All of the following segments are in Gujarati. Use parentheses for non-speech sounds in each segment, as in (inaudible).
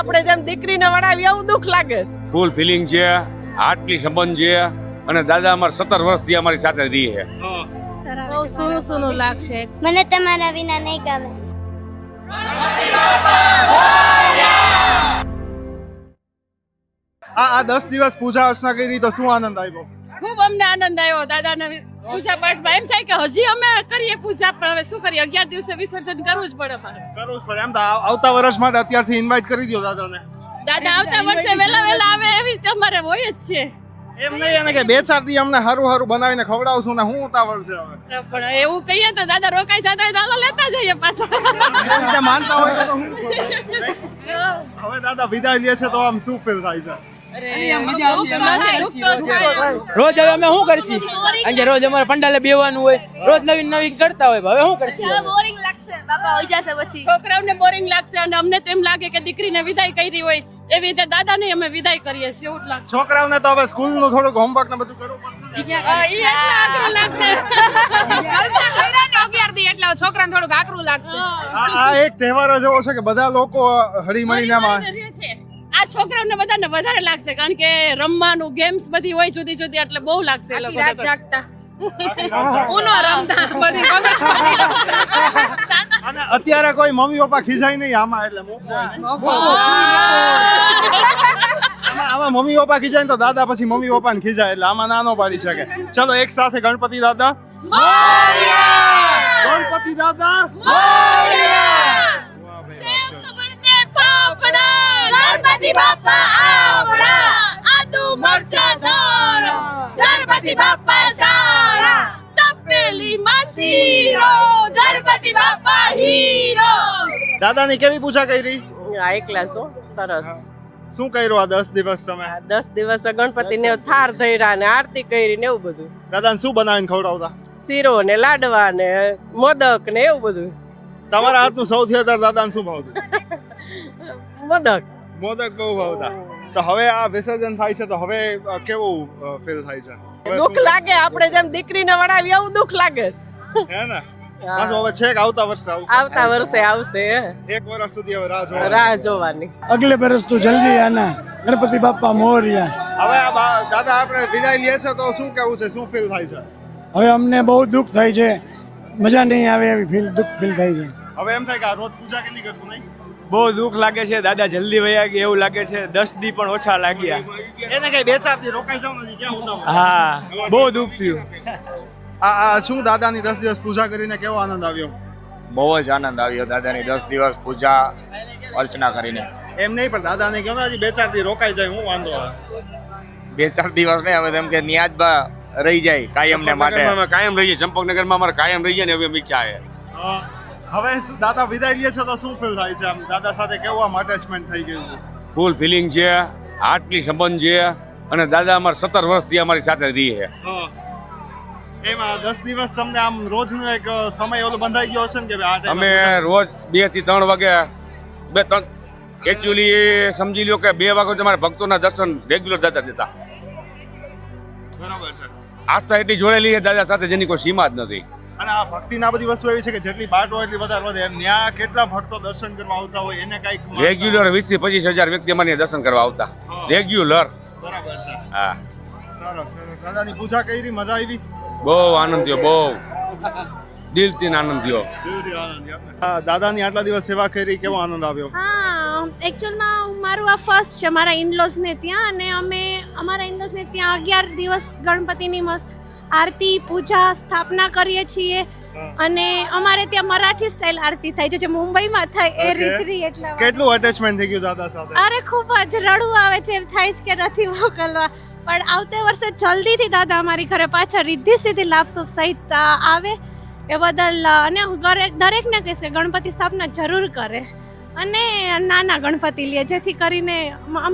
આપણે જેમ દીકરીને વડાવી એવું દુઃખ લાગે. ફૂલ ફિલિંગ છે આટલી સંબંધ છે અને દાદા અમારા સત્તર વર્ષથી અમારી સાથે રહી છે. બહુ સુનું સુનું લાગશે. મને તમારા વિના નહીં ગમે. આ આ દસ દિવસ પૂજા અર્ચના કરી તો શું આનંદ આવ્યો? ખૂબ અમને આનંદ આવ્યો. દાદાના પૂજા પાઠમાં એમ થાય કે હજી અમે કરીએ પૂજા પણ હવે શું કરીએ? અગિયાર દિવસે વિસર્જન કરવું જ પડે અમારે. કરવું જ પડે. એમ તો આવતા વર્ષ માટે અત્યારથી ઇન્વાઇટ કરી દો દાદાને. દાદા આવતા વર્ષે વેલા વહેલા આવે એવી તમારે હોય જ છે. એમ નહીં એને કે બે ચાર દી અમને હારું હારું બનાવીને ખવડાવશું ને હું ઉતાવળ છે હવે. પણ એવું કહીએ તો દાદા રોકાઈ જતા હોય તો હાલો લેતા જઈએ પાછા. માનતા હોય તો હું હવે દાદા વિદાય લે છે તો આમ શું ફીલ થાય છે. રોજ હવે અમે શું કરશી? કારણ કે રોજ અમારે પંડાલે બેવાનું હોય. રોજ નવીન નવીન કરતા હોય હવે શું કરશી? બોરિંગ લાગશે. બાપા હોઈ જશે પછી. છોકરાઓને બોરિંગ લાગશે અને અમને તો એમ લાગે કે દીકરીને વિદાય કરી હોય. એવી રીતે દાદાને અમે વિદાય કરીએ છીએ એવું લાગે છોકરાઓને તો હવે સ્કૂલનું થોડુંક હોમવર્ક ને બધું કરવું આકરું થોડુંક આકરું લાગશે. આ એક તહેવાર જેવો છે કે બધા લોકો હળી મળીને. આ છોકરાઓને બધાને વધારે લાગશે કારણ કે રમવાનું ગેમ્સ બધી હોય જુદી જુદી એટલે બહુ લાગશે એ આખી લોકોને રાત તો. જાગતા. ઉનો રમતા બધી અને અત્યારે કોઈ મમ્મી પપ્પા ખીજાય નહીં આમાં એટલે મોકો નહીં. આમાં આમાં મમ્મી પપ્પા ખીજાય ને તો દાદા પછી મમ્મી પપ્પા ને ખીજાય એટલે આમાં નાનો પાડી શકે. ચલો એક સાથે ગણપતિ દાદા. ગણપતિ દાદા. દાદાની કેવી પૂજા કરી? આ એકલા છો સરસ. શું કર્યું આ દસ દિવસ તમે? દસ દિવસ ગણપતિને થાર ધર્યા ને આરતી કરી ને એવું બધું. દાદાને શું બનાવીને ખવડાવતા? શીરો ને લાડવા ને મોદક ને એવું બધું. તમારા હાથનું સૌથી વધારે દાદાને શું ભાવતું? (laughs) મોદક. મોદક બહુ ભાવતા. તો હવે આ વિસર્જન થાય છે તો હવે કેવું ફીલ થાય છે? દુઃખ લાગે આપણે જેમ દીકરીને વડાવી એવું દુઃખ લાગે હે ને? પાછું હવે છેક આવતા વર્ષે આવશે. આવતા વર્ષે આવશે એક વર્ષ સુધી હવે રાહ જોવાની. રાહ જોવાની. અગલે વર્ષ તો જલ્દી આના. ગણપતિ બાપા મોરિયા. હવે દાદા આપણે વિદાય લઈએ છે તો શું કેવું છે? શું ફીલ થાય છે? હવે અમને બહુ દુઃખ થાય છે. મજા નહીં આવે એવી ફીલ દુઃખ ફીલ થાય છે. હવે એમ થાય કે રોજ પૂજા કે નહીં કરશું નહીં? બહુ દુઃખ લાગે છે. દાદા જલ્દી વયા ગયા એવું લાગે છે. દસ દી પણ ઓછા લાગ્યા. એને કઈ બે ચાર દી રોકાઈ જાવ નથી હા બહુ દુઃખ થયું. આ આ શું દાદાની દસ દિવસ પૂજા કરીને કેવો આનંદ આવ્યો? બહુ જ આનંદ આવ્યો દાદાની દસ દિવસ પૂજા અર્ચના કરીને. એમ નહીં પણ દાદાને કહો ને હજી બે ચાર દિવસ રોકાઈ જાય હું વાંધો આવે? બે ચાર દિવસ નહીં હવે તેમ કે નિયાજબા રહી જાય કાયમ ને માટે. કાયમ અમે કાયમ રહીએ ચંપકનગરમાં અમારે કાયમ રહીએ ને એવી ઈચ્છા છે. હવે દાદા વિદાય લે છે તો શું ફીલ થાય છે આમ? દાદા સાથે કેવું આમ અટેચમેન્ટ થઈ ગયું છે? ફૂલ ફિલિંગ છે આટલી સંબંધ છે અને દાદા અમારે સત્તર વર્ષથી અમારી સાથે રહી છે એમાં દસ દિવસ તમને આમ રોજનો એક સમય ઓલો બંધાઈ ગયો હશે ને કે આ અમે રોજ બેથી ત્રણ વાગે બે ત્રણ એકચ્યુઅલી સમજી લ્યો કે બે વાગે તમારે ભક્તોના દર્શન રેગ્યુલર દાદા દેતા. બરાબર છે. આસ્થા એટલી જોડેલી છે દાદા સાથે જેની કોઈ સીમા જ નથી. અને આ ભક્તિના બધી વસ્તુ એવી છે કે જેટલી બાટ હોય એટલી વધારે વધે. એમ ત્યાં કેટલા ભક્તો દર્શન કરવા આવતા હોય એને કંઈક રેગ્યુલર વીસથી પચીસ હજાર વ્યક્તિ અમારી દર્શન કરવા આવતા. રેગ્યુલર બરાબર છે. હા. સરસ સરસ. દાદાની પૂજા કરી મજા આવી? બહુ આનંદ થયો બહુ. દિલથી આનંદ થયો દિલથી આનંદ થયો. હા, દાદાની આટલા દિવસ સેવા કરી કેવો આનંદ આવ્યો? હા એકચ્યુઅલમાં મારું આ ફર્સ્ટ છે મારા ઇનલોઝને ત્યાં અને અમે અમારા ઇનલોઝને ત્યાં અગિયાર દિવસ ગણપતિની મસ્ત આરતી પૂજા સ્થાપના કરીએ છીએ. અને અમારે ત્યાં મરાઠી સ્ટાઇલ આરતી થાય છે જે મુંબઈમાં થાય એ. રીતરી એટલા કેટલું અટેચમેન્ટ થઈ ગયું દાદા સાથે? અરે ખૂબ જ રડવું આવે છે એમ થાય છે કે નથી મોકલવા. પણ આવતે વર્ષે જલ્દીથી દાદા અમારી ઘરે પાછા રિદ્ધિ સીધી લાભ શુભ સહિત આવે એ બદલ અને હું દરેક દરેકને કહીશ કે ગણપતિ સ્થાપના જરૂર કરે. અને નાના ગણપતિ લે જેથી કરીને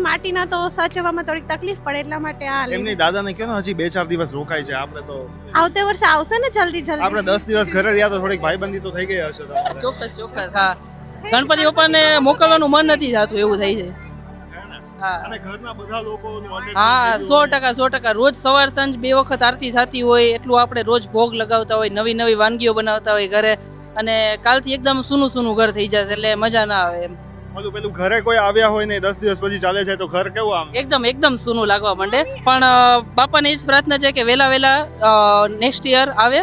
માટીના તો સાચવવામાં થોડીક તકલીફ પડે એટલા માટે આ. એમની દાદાને કહો ને હજી બે ચાર દિવસ રોકાય છે આપણે તો આવતે વર્ષે આવશે ને જલ્દી જલ્દી? આપણે દસ દિવસ ઘરે રહ્યા તો થોડીક ભાઈબંધી તો થઈ ગઈ હશે તો. ચોક્કસ ચોક્કસ. હા. ગણપતિ બાપાને મોકલવાનું મન નથી થતું એવું થઈ જાય. અને ઘરના બધા લોકો હા સો ટકા સો ટકા. રોજ સવાર સાંજ બે વખત આરતી થતી હોય એટલું આપણે રોજ ભોગ લગાવતા હોય નવી નવી વાનગીઓ બનાવતા હોય ઘરે. અને કાલથી એકદમ સૂનું સૂનું ઘર થઈ જશે એટલે મજા ના આવે એમ. ઓલું પેલું ઘરે કોઈ આવ્યા હોય ને દસ દિવસ પછી ચાલે છે તો ઘર કેવું આમ? એકદમ એકદમ સૂનું લાગવા માંડે. પણ બાપાને એ જ પ્રાર્થના છે કે વહેલા વહેલા નેક્સ્ટ યર આવે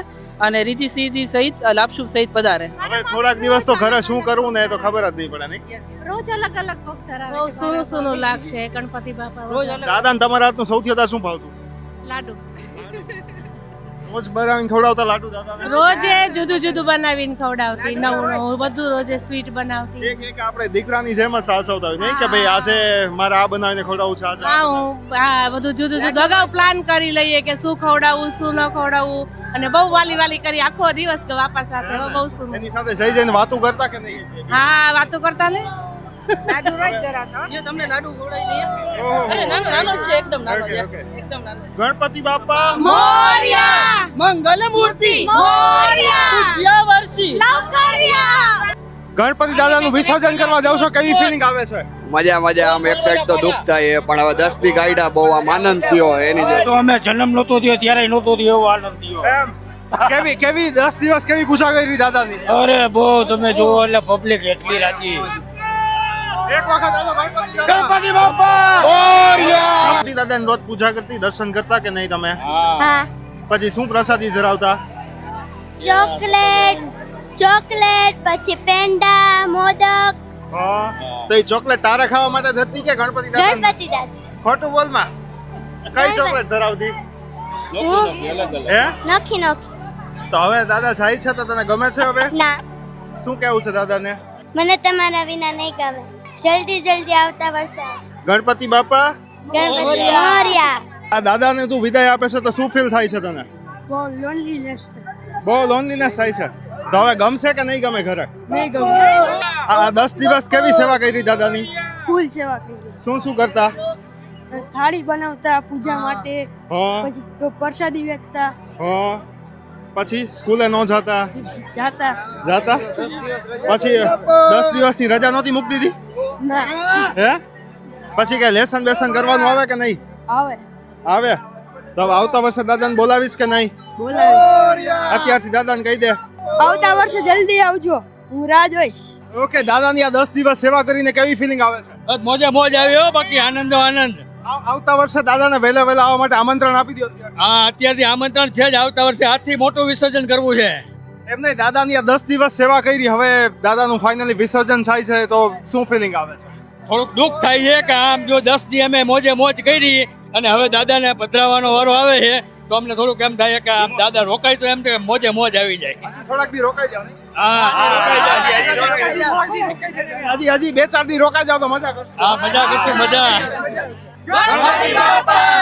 અને રીતિ સીધી સહિત લાપશુપ સહિત પધારે. હવે થોડાક દિવસ તો ઘરે શું કરવું ને તો ખબર જ નહીં પડે નહીં? રોજ અલગ અલગ ભોગ ધરાવે બહુ છે સૂનું સૂનું લાગશે ગણપતિ બાપા રોજ અલગ. દાદા તમારા હાથનું સૌથી વધારે શું ભાવતું? લાડુ. રોજ બનાવીને ખવડાવતા લાડુ દાદા રોજે જુદું જુદું બનાવીને ખવડાવતી નવું નવું બધું રોજે સ્વીટ બનાવતી. એક એક આપણે દીકરાની જેમ જ સાચવતા હોય. નહીં કે ભાઈ આજે મારે આ બનાવીને ખવડાવવું છે આજે હા હું હા બધું જુદું જુદું અગાઉ પ્લાન કરી લઈએ કે શું ખવડાવવું શું ન ખવડાવવું અને બહુ વાલી વાલી કરી આખો દિવસ કે બાપા સાથે બહુ શું એની સાથે જઈ જઈને વાતો કરતા કે નહીં? હા વાતો કરતા ને લાડુ રોજ ધરાવતા જો તમને લાડુ ખવડાવી દઈએ. અરે નાનો નાનો છે એકદમ નાનો છે. એકદમ નાનો. ગણપતિ બાપા. મોરિયા! મંગલ મૂર્તિ મોરિયા! જય વર્ષી લવકરિયા! ગણપતિ દાદાનું વિસર્જન કરવા જાવ છો? કેવી ફિલિંગ આવે છે? મજા મજા. આમ એક સાઈડ તો દુઃખ થાય પણ હવે દસથી ગાઈડા બહુ આમ આનંદ થયો એની જે તો અમે જન્મ નતો થયો ત્યારે નહોતો થયો એવો આનંદ થયો. એમ. કેવી કેવી દસ દિવસ કેવી પૂજા કરી દાદાની? અરે બહુ તમે જુઓ એટલે પબ્લિક એટલી રાજી. એક વખત આલો ગણપતિ ગણપતિ બાપા! ગણપતિ દાદાની રોજ પૂજા કરતી દર્શન કરતા કે નહીં તમે? હા. પછી શું પ્રસાદી ધરાવતા? ચોકલેટ ચોકલેટ પછી પેંડા મોદક. હા. તો એ ચોકલેટ તારે ખાવા માટે ધરતી કે ગણપતિ દાદા ગણપતિ દાદા. ખોટું બોલમાં. કઈ ચોકલેટ ધરાવતી? હું હે? નખી નખી. તો હવે દાદા જાય છે તો તને ગમે છે હવે? ના. શું કેવું છે દાદાને? મને તમારા વિના નહીં ગમે. જલ્દી જલ્દી આવતા વર્ષે. ગણપતિ બાપા? ગણપતિ મોરિયા. આ દાદાને તું વિદાય આપે છે તો શું ફીલ થાય છે તને? બહુ લોનલીનેસ બહુ લોનલીનેસ થાય છે. તો હવે ગમશે કે નહીં ગમે ઘરે? નહીં ગમે. આ દસ દિવસ કેવી સેવા કરી દાદાની? ફૂલ સેવા કરી. શું શું કરતા? થાળી બનાવતા પૂજા માટે હા. પછી પ્રસાદી વેચતા. હા. પછી સ્કૂલે ન જતા? જતા. જતા? પછી દસ દિવસની રજા નહોતી મૂકી દીધી? ના. હે? પછી કઈ લેસન બેસન કરવાનું આવે કે નહીં? આવે. આવે? તો આવતા વર્ષે દાદાને બોલાવીશ કે નહીં? અત્યારથી દાદાને કહી દે. આવતા વર્ષે જલ્દી આવજો. હું રાહ જોઈશ. ઓકે દાદાની આ દસ દિવસ સેવા કરીને કેવી ફિલિંગ આવે છે? બસ મોજે મોજ આવ્યો બાકી આનંદો આનંદ. આવ- આવતા વર્ષે દાદાને વહેલા વહેલા આવવા માટે આમંત્રણ આપી દો હા અત્યારથી આમંત્રણ છે જ. આવતા વર્ષે હાથથી મોટું વિસર્જન કરવું છે. એમને દાદાની આ દસ દિવસ સેવા કરી હવે દાદાનું ફાઇનલી વિસર્જન થાય છે તો શું ફિલિંગ આવે છે? થોડુંક દુઃખ થાય છે કે આમ જો દસ દી અમે મોજે મોજ કરી અને હવે દાદાને પધરાવાનો વારો આવે છે તો અમને થોડુંક એમ થાય કે આમ દાદા રોકાય તો એમ કે મોજે મોજ આવી જાય. થોડાક દી રોકાઈ જાવ હજી હજી બે ચાર દી રોકાઈ જાવ તો મજા કરશે. હા મજા કરશે મજા. ગણપતિ બાપા મોરયા!